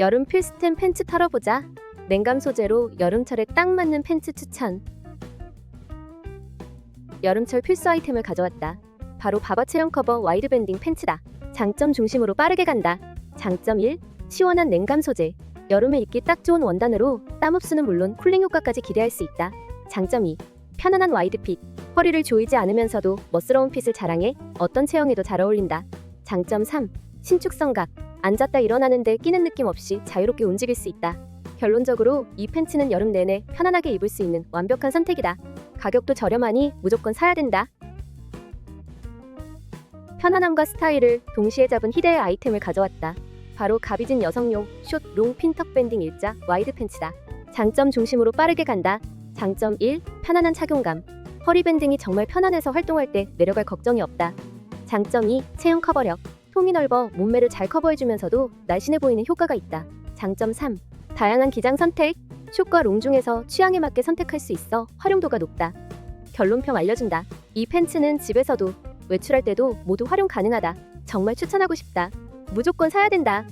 여름 필수템 팬츠 털어보자. 냉감 소재로 여름철에 딱 맞는 팬츠 추천. 여름철 필수 아이템을 가져왔다. 바로 바바 체형 커버 와이드 밴딩 팬츠다. 장점 중심으로 빠르게 간다. 장점 1. 시원한 냉감 소재. 여름에 입기 딱 좋은 원단으로 땀 흡수는 물론 쿨링 효과까지 기대할 수 있다. 장점 2. 편안한 와이드 핏. 허리를 조이지 않으면서도 멋스러운 핏을 자랑해 어떤 체형에도 잘 어울린다. 장점 3. 신축성각. 앉았다 일어나는데 끼는 느낌 없이 자유롭게 움직일 수 있다. 결론적으로 이 팬츠는 여름 내내 편안하게 입을 수 있는 완벽한 선택이다. 가격도 저렴하니 무조건 사야 된다. 편안함과 스타일을 동시에 잡은 희대의 아이템을 가져왔다. 바로 가비진 여성용 숏 롱 핀턱 밴딩 일자 와이드 팬츠다. 장점 중심으로 빠르게 간다. 장점 1. 편안한 착용감. 허리 밴딩이 정말 편안해서 활동할 때 내려갈 걱정이 없다. 장점 2. 체형 커버력. 통이 넓어 몸매를 잘 커버해주면서도 날씬해 보이는 효과가 있다. 장점 3. 다양한 기장 선택. 숏과 롱 중에서 취향에 맞게 선택할 수 있어 활용도가 높다. 결론평 알려준다. 이 팬츠는 집에서도 외출할 때도 모두 활용 가능하다. 정말 추천하고 싶다. 무조건 사야 된다.